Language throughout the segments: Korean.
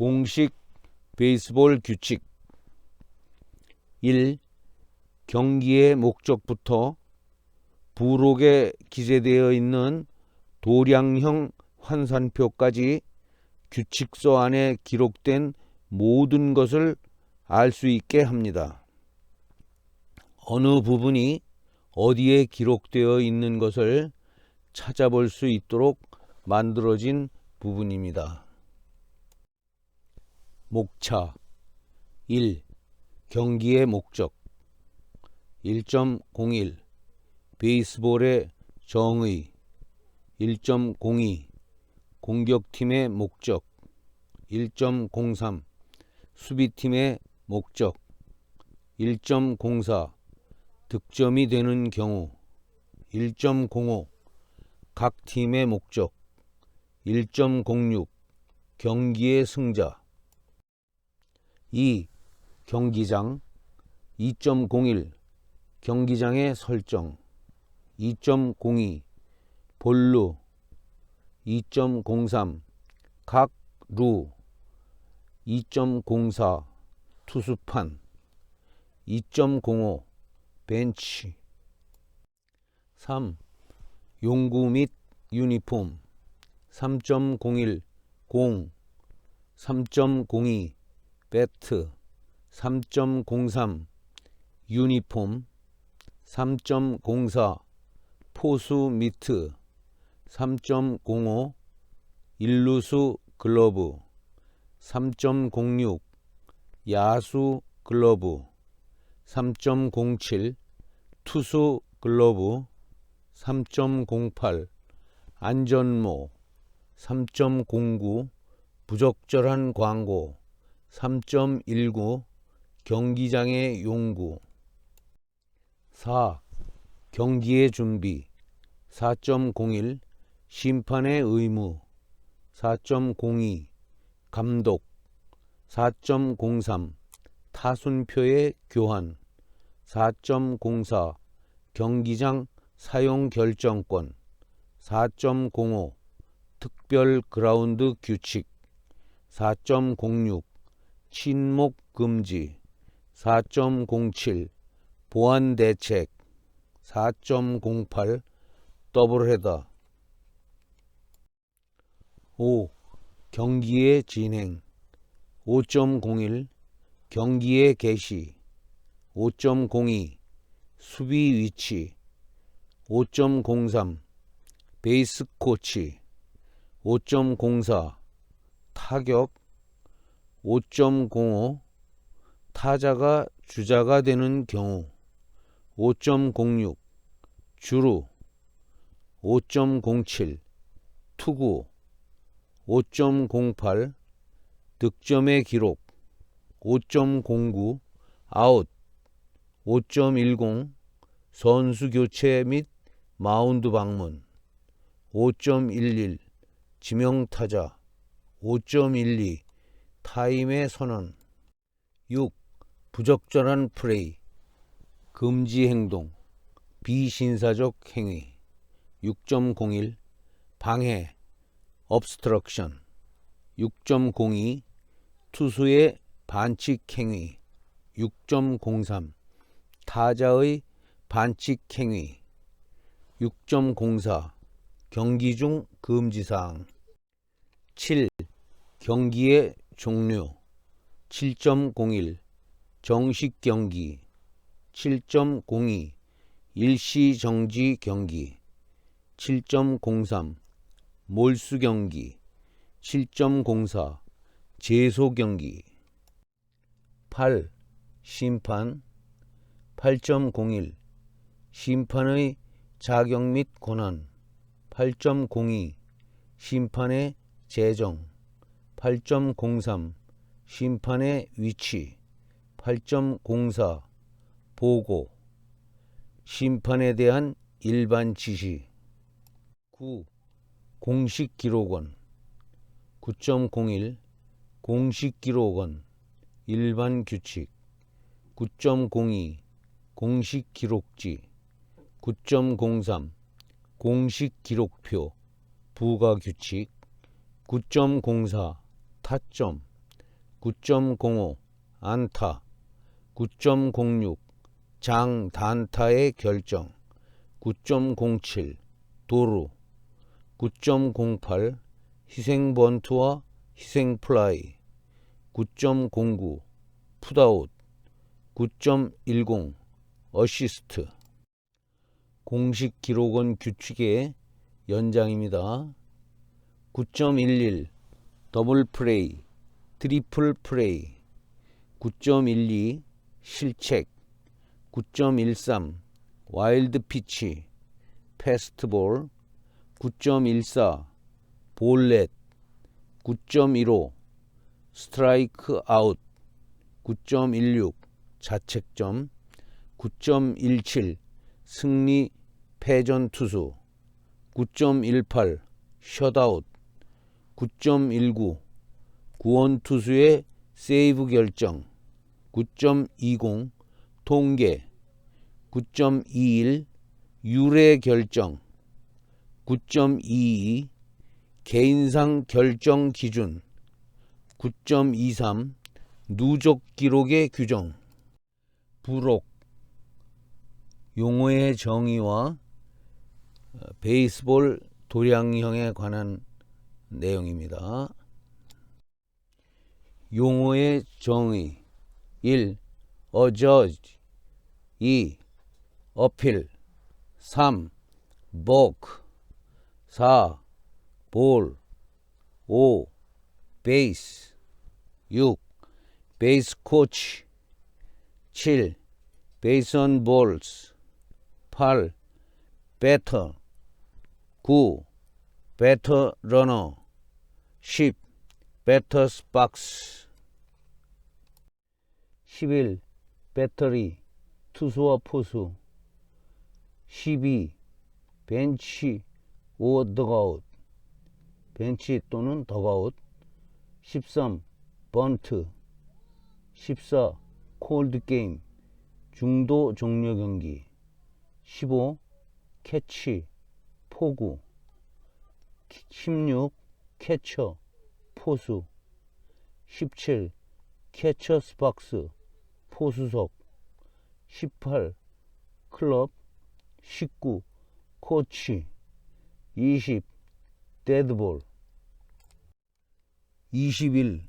공식 베이스볼 규칙 1. 경기의 목적부터 부록에 기재되어 있는 도량형 환산표까지 규칙서 안에 기록된 모든 것을 알 수 있게 합니다. 어느 부분이 어디에 기록되어 있는 것을 찾아볼 수 있도록 만들어진 부분입니다. 목차. 1. 경기의 목적. 1.01 베이스볼의 정의. 1.02 공격팀의 목적. 1.03 수비팀의 목적. 1.04 득점이 되는 경우. 1.05 각 팀의 목적. 1.06 경기의 승자 2. 경기장 2.01 경기장의 설정 2.02 볼루 2.03 각루 2.04 투수판 2.05 벤치 3. 용구 및 유니폼 3.01 공 3.02 배트 3.03 유니폼 3.04 포수 미트 3.05 일루수 글러브 3.06 야수 글러브 3.07 투수 글러브 3.08 안전모 3.09 부적절한 광고 3.19 경기장의 용구. 4. 경기의 준비. 4.01 심판의 의무. 4.02 감독. 4.03 타순표의 교환. 4.04 경기장 사용 결정권. 4.05 특별 그라운드 규칙. 4.06 침묵 금지 4.07 보안 대책 4.08 더블헤더. 5. 경기의 진행. 5.01 경기의 개시. 5.02 수비 위치. 5.03 베이스 코치. 5.04 타격 5.05 타자가 주자가 되는 경우 5.06 주루 5.07 투구 5.08 득점의 기록 5.09 아웃 5.10 선수 교체 및 마운드 방문 5.11 지명타자 5.12 타임의 선언. 6. 부적절한 플레이. 금지 행동. 비신사적 행위. 6.01 방해. obstruction. 6.02 투수의 반칙 행위. 6.03 타자의 반칙 행위. 6.04 경기 중 금지사항. 7. 경기의 종료. 7.01 정식 경기. 7.02 일시 정지 경기. 7.03 몰수 경기. 7.04 제소 경기. 8. 심판. 8.01 심판의 자격 및 권한. 8.02 심판의 재정 8.03 심판의 위치. 8.04 보고. 심판에 대한 일반 지시. 9. 공식 기록원. 9.01 공식 기록원. 일반 규칙. 9.02 공식 기록지. 9.03 공식 기록표. 부가 규칙. 9.04 타점 9.05 안타 9.06 장단타의 결정 9.07 도루 9.08 희생번투와 희생플라이 9.09 풋아웃 9.10 어시스트 공식 기록원 규칙의 연장입니다. 9.11 더블 프레이 트리플 프레이 9.12 실책 9.13 와일드 피치 패스트볼 9.14 볼렛 9.15 스트라이크 아웃 9.16 자책점 9.17 승리 패전 투수 9.18 셧아웃 9.19 구원 투수의 세이브 결정 9.20 통계 9.21 유례 결정 9.22 개인상 결정 기준 9.23 누적 기록의 규정. 부록 용어의 정의와 어, 베이스볼 도량형에 관한 내용입니다. 용어의 정의 1. a judge 2. appeal 3. balk 4. ball 5. base 6. base coach 7. base on balls 8. better 9. better runner 10. better box 11. 배터리 투수와 포수 12. 벤치 오 더가웃 벤치 또는 더가웃 13. 번트 14. 콜드 게임 중도 종료 경기 15. 캐치 포구 16. 캐처 포수 17. 캐처스 박스 포수석 18. 클럽 19. 코치 20. 데드볼 21.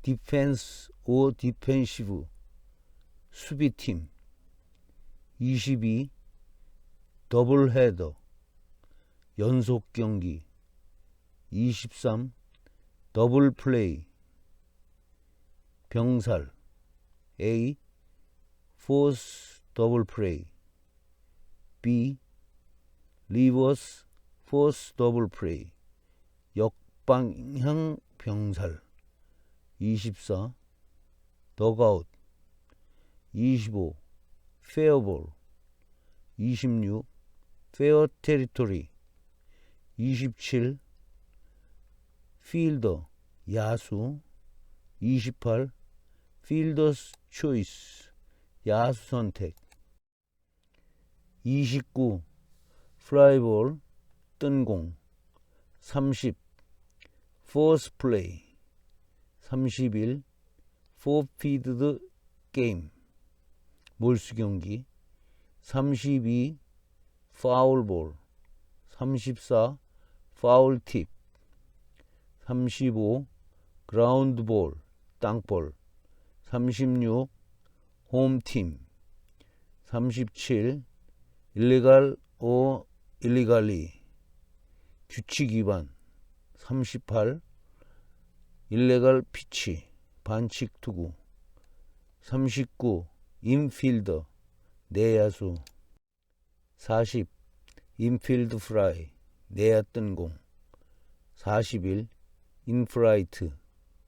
디펜스 오 디펜시브 수비팀 22. 더블 헤더 연속 경기 23. 더블 플레이 병살 A. 포스 더블 플레이 B. 리버스 포스 더블 플레이 역방향 병살 24. 더가웃 25. 페어볼 26. 페어 테리토리 27. 필더 야수 28. 필더스 초이스 야수 선택 29. 플라이볼 뜬공 30. 포스 플레이 31. 포피드드 게임 몰수 경기 32. 파울볼 34. 파울 팁 35. 그라운드 볼 땅볼 36. 홈팀 37. 일레갈 오 일리갈리 규칙 위반 38. 일레갈 피치 반칙 투구 39. 인필더 내야수 40. 인필드 프라이 내야 뜬공 41. 인프라이트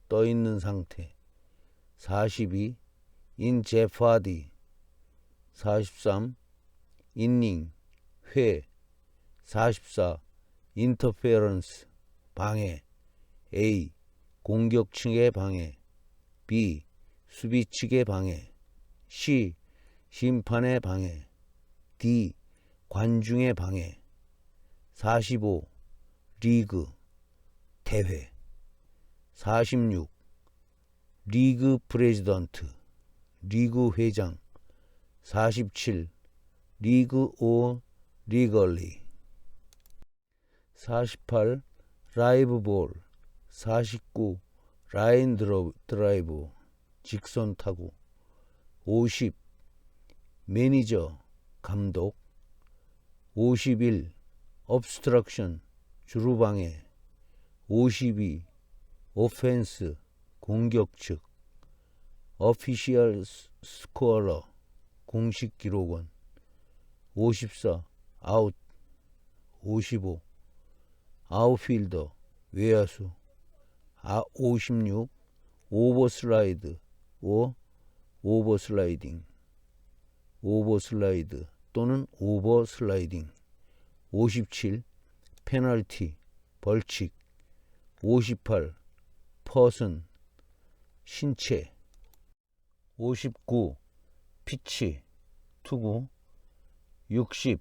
떠 있는 상태 42. 인제파디 43. 인닝 회 44. 인터페런스 방해 A. 공격 측의 방해 B. 수비 측의 방해 C. 심판의 방해 D. 관중의 방해 45. 리그 대회 46. 리그 프레지던트 리그 회장. 47 리그 오 리걸리. 48 라이브 볼. 49 라인 드로- 드라이브. 직선 타구. 50 매니저 감독. 51 obstruction 주루방해 52 오펜스 공격 측 어피시얼 스코어러 공식 기록원 54 아웃 55 아웃필더 외야수 아, 56 오버슬라이드 오 오버슬라이딩 오버슬라이드 또는 오버슬라이딩 57 페널티 벌칙 58 퍼슨 신체 59 피치 투구 60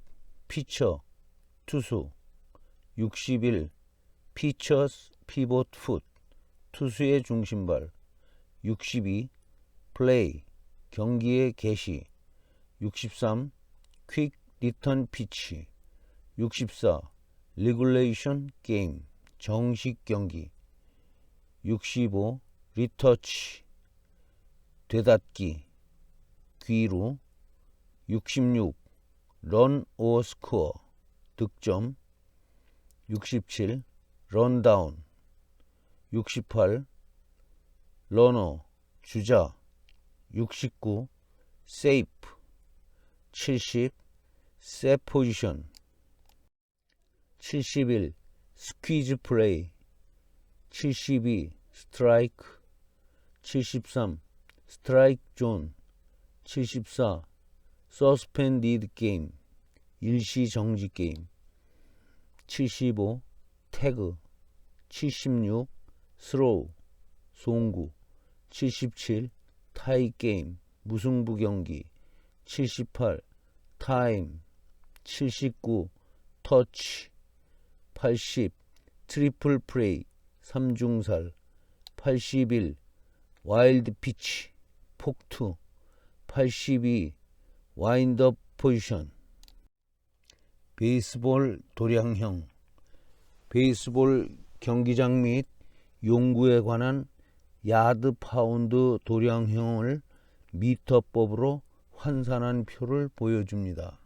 피처 투수 61 피처스 피봇 풋 투수의 중심발 62 플레이 경기의 개시 63 퀵 리턴 피치 64 리굴레이션 게임 정식 경기 65 리터치 되닫기 귀루 66 런오 스코어 득점 67 런다운 68 러너 주자 69 세이프 70 셋 포지션 71 스퀴즈 플레이 72 스트라이크. 73 스트라이크 존. 74 서스펜디드 게임. 일시 정지 게임. 75 태그. 76 스로우 송구. 77 타이 게임. 무승부 경기. 78 타임. 79 터치. 80 트리플 프레이 삼중살 81 와일드 피치 폭투 82 와인드업 포지션 베이스볼 도량형 베이스볼 경기장 및 용구에 관한 야드 파운드 도량형을 미터법으로 환산한 표를 보여줍니다.